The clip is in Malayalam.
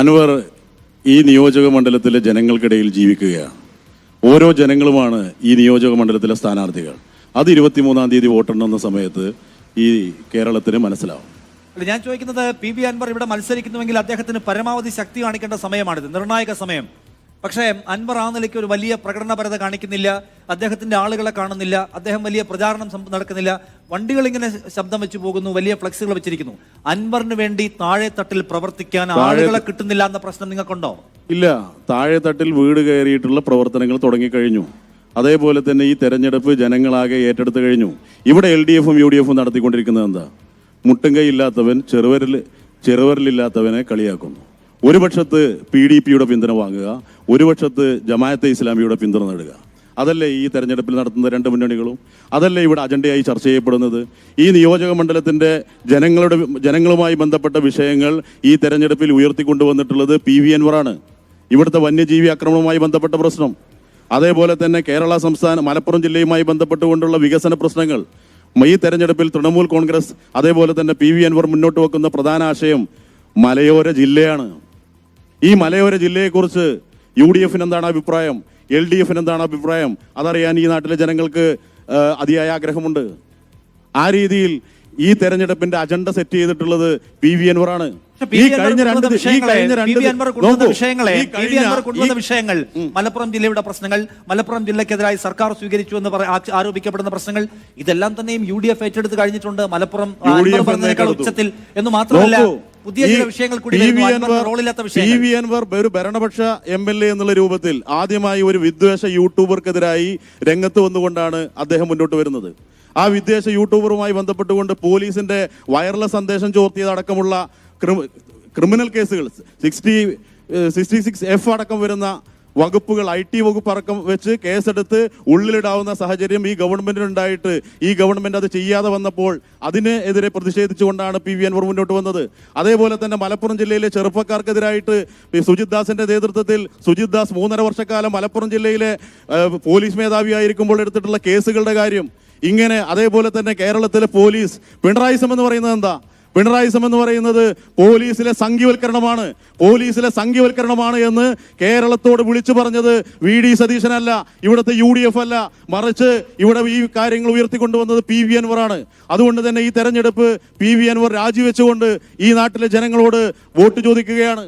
അൻവർ ഈ നിയോജക മണ്ഡലത്തിലെ ജനങ്ങൾക്കിടയിൽ ജീവിക്കുകയാണ്. ഓരോ ജനങ്ങളുമാണ് ഈ നിയോജക മണ്ഡലത്തിലെ സ്ഥാനാർത്ഥികൾ. അത് ഇരുപത്തിമൂന്നാം തീയതി വോട്ടെണ്ണുന്ന സമയത്ത് ഈ കേരളത്തിന് മനസ്സിലാവും. ഞാൻ ചോദിക്കുന്നത് പി ബി അൻവർ ഇവിടെ മത്സരിക്കുന്നുവെങ്കിൽ അദ്ദേഹത്തിന് പരമാവധി ശക്തി കാണിക്കേണ്ട സമയമാണിത്. നിർണായക സമയം. പക്ഷേ അൻവർ ആ നിലയ്ക്ക് ഒരു വലിയ പ്രകടനപരത കാണിക്കുന്നില്ല. അദ്ദേഹത്തിന്റെ ആളുകളെ കാണുന്നില്ല. അദ്ദേഹം വലിയ പ്രചാരണം നടക്കുന്നില്ല. വണ്ടികൾ ഇങ്ങനെ ശബ്ദം വെച്ച് പോകുന്നു. വലിയ ഫ്ലക്സുകൾ വെച്ചിരിക്കുന്നു. അൻവറിന് വേണ്ടി താഴെ തട്ടിൽ പ്രവർത്തിക്കാൻ ആളുകളെ കിട്ടുന്നില്ല എന്ന പ്രശ്നം നിങ്ങൾക്കുണ്ടോ? ഇല്ല. താഴെ തട്ടിൽ വീട് കയറിയിട്ടുള്ള പ്രവർത്തനങ്ങൾ തുടങ്ങിക്കഴിഞ്ഞു. അതേപോലെ തന്നെ ഈ തെരഞ്ഞെടുപ്പ് ജനങ്ങളാകെ ഏറ്റെടുത്തു കഴിഞ്ഞു. ഇവിടെ എൽ ഡി എഫും യു ഡി എഫും നടത്തിക്കൊണ്ടിരിക്കുന്നത് എന്താ? മുട്ടുംകൈ ഇല്ലാത്തവൻ ചെറുവരിൽ ചെറുവരിലില്ലാത്തവനെ കളിയാക്കുന്നു. ഒരു പക്ഷത്ത് പി ഡി പിയുടെ പിന്തുണ വാങ്ങുക ഒരു പക്ഷത്ത് ജമാഅത്തെ ഇസ്ലാമിയുടെ പിന്തുണ നേടുക. അതല്ലേ ഈ തെരഞ്ഞെടുപ്പിൽ നടത്തുന്ന രണ്ട് മുന്നണികളും? അതല്ലേ ഇവിടെ അജണ്ടയായി ചർച്ച ചെയ്യപ്പെടുന്നത്? ഈ നിയോജക മണ്ഡലത്തിന്റെ ജനങ്ങളുടെ ജനങ്ങളുമായി ബന്ധപ്പെട്ട വിഷയങ്ങൾ ഈ തെരഞ്ഞെടുപ്പിൽ ഉയർത്തിക്കൊണ്ടുവന്നിട്ടുള്ളത് പി വി അൻവറാണ് ഇവിടുത്തെ വന്യജീവി ആക്രമണവുമായി ബന്ധപ്പെട്ട പ്രശ്നം. അതേപോലെ തന്നെ കേരള സംസ്ഥാന മലപ്പുറം ജില്ലയുമായി ബന്ധപ്പെട്ടുകൊണ്ടുള്ള വികസന പ്രശ്നങ്ങൾ. ഈ തെരഞ്ഞെടുപ്പിൽ തൃണമൂൽ കോൺഗ്രസ് അതേപോലെ തന്നെ പി വി അൻവർ മുന്നോട്ട് വെക്കുന്ന പ്രധാന ആശയം മലയോര ജില്ലയാണ്. ഈ മലയോര ജില്ലയെക്കുറിച്ച് യു ഡി എഫിന് എന്താണ് അഭിപ്രായം? എൽ ഡി എഫിന് എന്താണ് അഭിപ്രായം? അതറിയാൻ ഈ നാട്ടിലെ ജനങ്ങൾക്ക് അതിയായ ആഗ്രഹമുണ്ട്. ആ രീതിയിൽ ഈ തെരഞ്ഞെടുപ്പിന്റെ അജണ്ട സെറ്റ് ചെയ്തിട്ടുള്ളത് പി വി അൻവറാണ്. ഈ അൻവർ കഴിഞ്ഞ രണ്ട് വിഷയങ്ങൾ മലപ്പുറം ജില്ലയുടെ പ്രശ്നങ്ങൾ മലപ്പുറം ജില്ലക്കെതിരായി സർക്കാർ സ്വീകരിച്ചു എന്ന് ആരോപിക്കപ്പെടുന്ന പ്രശ്നങ്ങൾ ഇതെല്ലാം തന്നെയും യു ഡി എഫ് ഏറ്റെടുത്ത് കഴിഞ്ഞിട്ടുണ്ട്. മലപ്പുറം. ഉച്ചത്തിൽ എന്ന് മാത്രമല്ല പുതിയ ചില വിഷയങ്ങൾ കൂടി വി അൻവർ ഒരു ഭരണപക്ഷ എം എൽ എ എന്നുള്ള രൂപത്തിൽ ആദ്യമായി ഒരു വിദ്വേഷ യൂട്യൂബർക്കെതിരായി രംഗത്ത് വന്നുകൊണ്ടാണ് അദ്ദേഹം മുന്നോട്ട് വരുന്നത്. ആ വിദ്വേഷ യൂട്യൂബറുമായി ബന്ധപ്പെട്ടുകൊണ്ട് പോലീസിന്റെ വയർലെസ് സന്ദേശം ചോർത്തിയതടക്കമുള്ള ക്രിമിനൽ കേസുകൾ സിക്സ്റ്റി സിക്സ്റ്റി സിക്സ് എഫ് അടക്കം വരുന്ന വകുപ്പുകൾ ഐ ടി വകുപ്പ് അടക്കം വെച്ച് കേസെടുത്ത് ഉള്ളിലിടാവുന്ന സാഹചര്യം ഈ ഗവൺമെന്റിനുണ്ടായിട്ട്. ഈ ഗവൺമെന്റ് അത് ചെയ്യാതെ വന്നപ്പോൾ അതിനെതിരെ പ്രതിഷേധിച്ചുകൊണ്ടാണ് പി വി അൻവർ മുന്നോട്ട് വന്നത്. അതേപോലെ തന്നെ മലപ്പുറം ജില്ലയിലെ ചെറുപ്പക്കാർക്കെതിരായിട്ട് സുജിത് ദാസിന്റെ നേതൃത്വത്തിൽ സുജിത് ദാസ് മൂന്നര വർഷക്കാലം മലപ്പുറം ജില്ലയിലെ പോലീസ് മേധാവിയായിരിക്കുമ്പോൾ എടുത്തിട്ടുള്ള കേസുകളുടെ കാര്യം. ഇങ്ങനെ അതേപോലെ തന്നെ കേരളത്തിലെ പോലീസ് പിണറായിസം എന്ന് പറയുന്നത് എന്താ? പിണറായിസം എന്ന് പറയുന്നത് പോലീസിലെ സംഘീവൽക്കരണമാണ് പോലീസിലെ സംഘീവൽക്കരണമാണ് എന്ന് കേരളത്തോട് വിളിച്ചു പറഞ്ഞത് വി ഡി സതീശനല്ല ഇവിടുത്തെ യു ഡി എഫ് അല്ല. മറിച്ച് ഇവിടെ ഈ കാര്യങ്ങൾ ഉയർത്തിക്കൊണ്ടുവന്നത് പി വി അൻവറാണ് അതുകൊണ്ട് തന്നെ ഈ തെരഞ്ഞെടുപ്പ് പി വി അൻവർ രാജിവെച്ചുകൊണ്ട് ഈ നാട്ടിലെ ജനങ്ങളോട് വോട്ട് ചോദിക്കുകയാണ്.